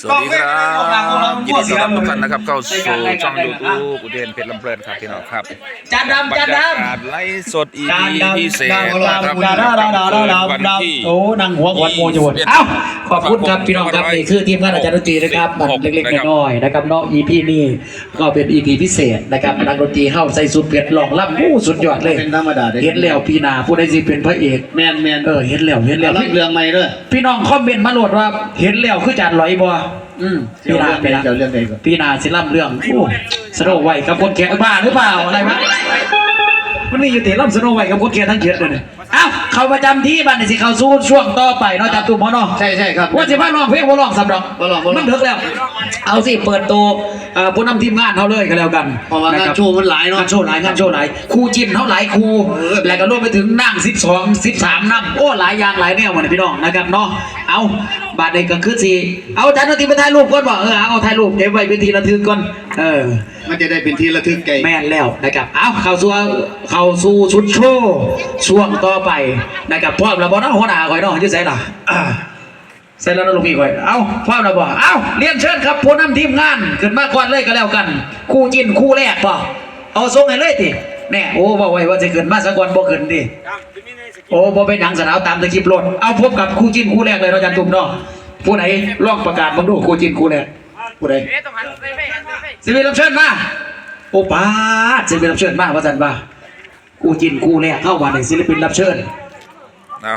สวัสดีครับยินดีต้อนรับทุกท่านนะครับเข้าสู่ช่องยูทูบอุเทนเพชรลำเพลินครับพี่น้องครับจานดำบรจานรดยากาศไลฟ์สดำ EP จานดำพิเศษดำนะครับดำดำดำดำดำดำวันดที่ำโอ้นั่งหัวขวัญโมจวนเอ้าขอบคุณครับพี่น้องครับนี่คือทีมงานอาจารย์ดนตรีนะครับบัตรเล็กๆน้อยๆนะครับเนาะ EP นี่ก็เป็น EP พิเศษนะครับนักดนตรีเข้าใส่สุดเผ็ดหลอกล่ำอู้สุดยอดเลยเป็นธรรมดาเด้เห็นแล้วพี่นาผู้ใดสิเป็นพระเอกแมนแมนเออเห็นแล้วเห็นแล้แล้ววเรื่องใหม่ด้วยพี่น้องคอมเมนต์มาโหลดว่าเห็นแล้วคือจานลอยบ่อืมเจ้าพี่นาเรื่องไปใดนะเจ้าเรื่องใดก่อนพี่นาสิล่ำเรื่องโอ้สโนไวท์กับคนแก่บ้าหรือเปล่าอะไรวะมันนี่อยู่แต่ล่ำสโนไวท์กับคนแก่ทั้งเยอะเลยเนี่ยเอ้าเขาประจำที่บ้านนี่สิเขาสู้ช่วงต่อไปเนาะจับตุ้มเขาเนาะใช่ใช่ครับว่าจะมาร้องเพลงว่าร้องสำดอกบ่ร้องบ่ร้องมันเดึกแล้ว เอาสิเปิดตัวเอ่อผู้นำทีมงานเขาเลยก็แล้วกันเพราะว่างานคบโชว์มันหลายเนาะงานโชว์หลายงานโชว์หลายครูจินเขาหลายครูเออแล้วก็รวมไปถึงนั่ง12 13นั่งโอ้หลายอย่างหลายแนวหมดเลยพี่น้องนะครับเนาะ เอาบาดเด็กก็คือสิเอาจานดนตรีไปถ่ายรูปก่อนบ่เออเอาถ่ายรูปเก็บไว้เป็นทีละทึกก่อนเออ มันจะได้เป็นที่ระทึกใจแม่นแล้วนะครับเอาเข้าสู่เข้าสู่ชุดโชว์ช่วงต่อไปนะครับพร้อมแล้วบ่เนาะหัวหน้าข่อยเนาะอยู่ไสล่ะอ่าเสร็จแล้วนะลูกพี่ข่อยเอาพร้อมแล้วบ่เอาเรียนเชิญครับผู้นำทีมงานขึ้นมาก่อนเลยก็แล้วกัน คู่จินคู่แรกบ่เอาส่งให้เลยติ แน่โอ้บ่ไว้ว่าจะขึ้นมาสักวันบ่ขึ้นติโอ้บ่เป็นหนังสนาวตามตะคลิปโลดเอาพบกับคู่จินคู่แรกเลยเนาะอาจารย์ตุ้มเนาะผู้ไหนลองประกาศมาดูคู่จินคู่แรกผู้ใดสิเป็นรับเชิญมาโอ้ป้าดสิเป็นรับเชิญมาว่าสันว่ากูจินกูแรกเข้ามาในศิลปินรับเชิญ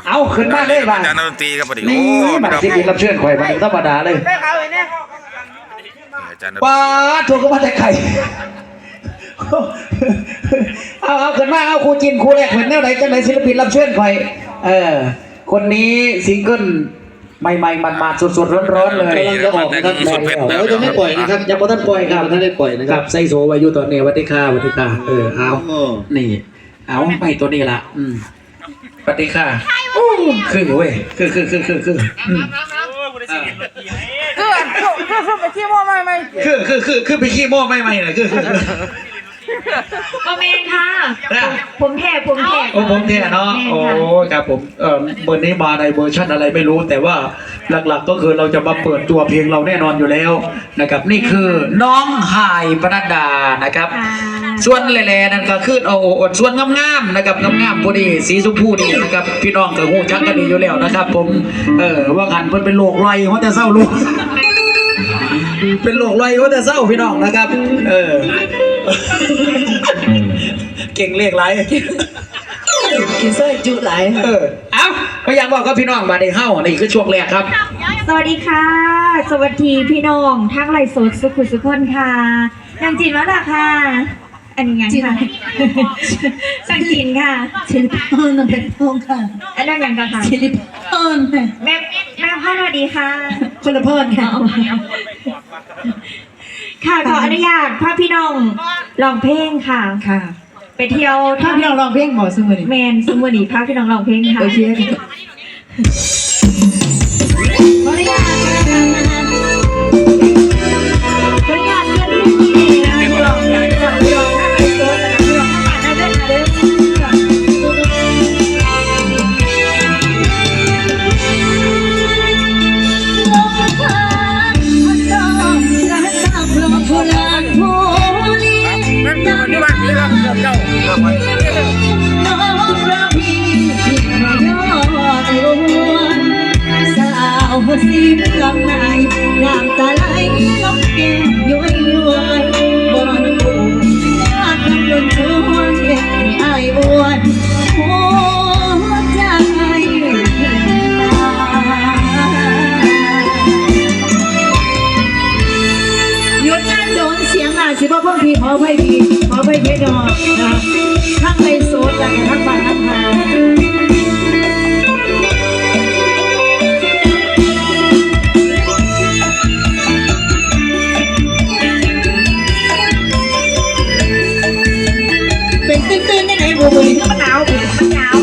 เอาขึ้นมาเลยว่ะอาจารย์ดนตรีครับพอดีนี่โอ้มันพี่น้องศิลปินรับเชิญข่อยมันธรรมดาเลยอาจารย์ดนตรีป้าดถูกก็มาแต่ไข่ เอาเอาขึ้นมาเอาครูจินครูแรกเป็นแนวไหนจังไหนศิลปินรับเชิญข่อยเออคนนี้ซิงเกิลใหม่ๆมันๆสดๆร้อนๆเลยกำลังจะออกนะครับสุดเพชรเดี๋ยวจะไม่ปล่อยนะครับยังบ่ทันปล่อยครับยังบ่ทันได้ปล่อยนะครับไส้โซวายุตัวนี้วัติคาวัติคาเออเอาโอ้นี่ เอาไปตัวนี้ละอืมวัติคาคือเว้ยคือคือคือคือคืออืมอ่าคือคือคือไปขี้โม่ไม่ไม่คือคือคือคือไปขี้โม่ไม่ไม่เลยคือคือคือ ก็เมนค่ะ นะผมแทกผมแทกโอ้ผมเท่เนาะโอ้ครับผมเออเบอร์นี้มาในเวอร์ชันอะไรไม่รู้ แต่ว่าหลักๆก็คือเราจะมาเปิดตัวเพลงเราแน่นอนอยู่แล้วนะครับ นี่คือน้องหายปนัดดานะครับส่วนแหล่ๆนั่นก็คือเอาอดส่วนงามๆนะครับงามๆพอดีสีชมพูดีนะครับพี่น้องก็ฮู้จักกันดีอยู่แล้วนะครับ ผมเออว่ากันเพิ่นเป็นโรคไรเขาแต่เศร้าลูก เป็นโรคไรเขาแต่เศร้าพี่น้องนะครับ เออ เก่งเลขไรกินเส้ยจุไหลเออเอ้าก็อยากบอกกับพี่น้องมาในเฮ้านี่คือช่วงแรกครับ สวัสดีค่ะ สวัสดีพี่น้องทั้งไลฟ์สดสุขุมสุขคนค่ะนางจีนแล้วล่ะค่ะ อันนี้ยังค่ะนางจีนค่ะซิลิคอนมันเป็นทองค่ะอันนั้นยังกันค่ะซิลิคอนค่ะแม่แม่พ่อสวัสดีค่ะคนละเพิ่นค่ะ ค่ะขออนุญาตพาพี่น้องลองเพลงค่ะ ค่ะ ไปเที่ยวถ้าพี่น้องร้องเพลงหมอสมุนแมนซูมอนีพาพี่น้องลองเพลงค่ะโอเคขออนุญาต สีเมืองในน้ำตาไหลลงแก้มย้อยย้อยบ่นปูญาติกำลังชวนเด็กให้อายอ้วนหัวใจหยุดงานโดนเสียงอะสิบ่เพิ่งพี่ขอไปพี่ขอไปเพชรดอนะทั้งในโซนและทั้งบ้านทั้งทาง ตื้นๆในไหนบุยมันหนบุยมันหนาวมันหนาว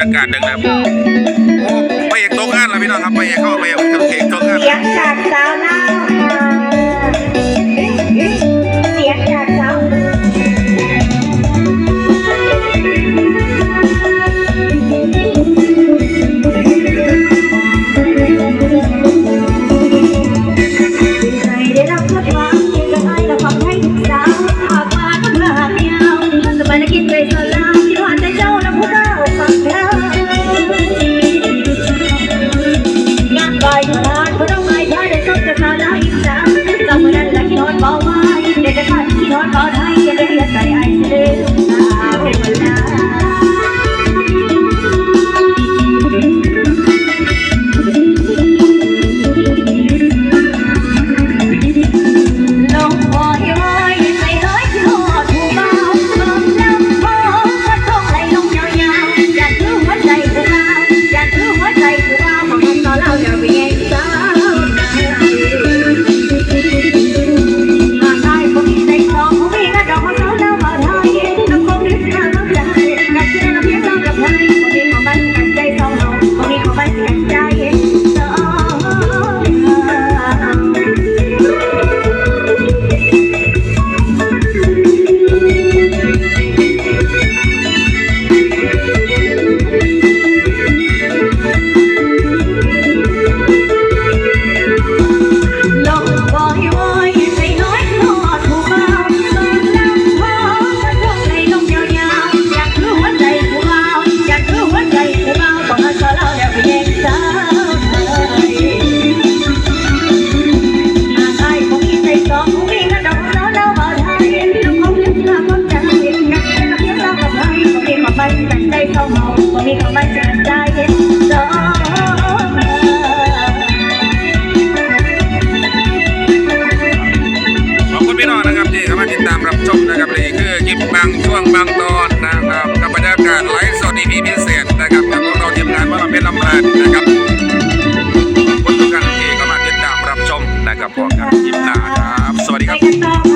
รยากาศดังนะครับโอ้ไปเอกตกงานแล้วพี่น้องครับไปเอกเข้าไปเอกกระเทงตกงาน เสียงจากสาวน้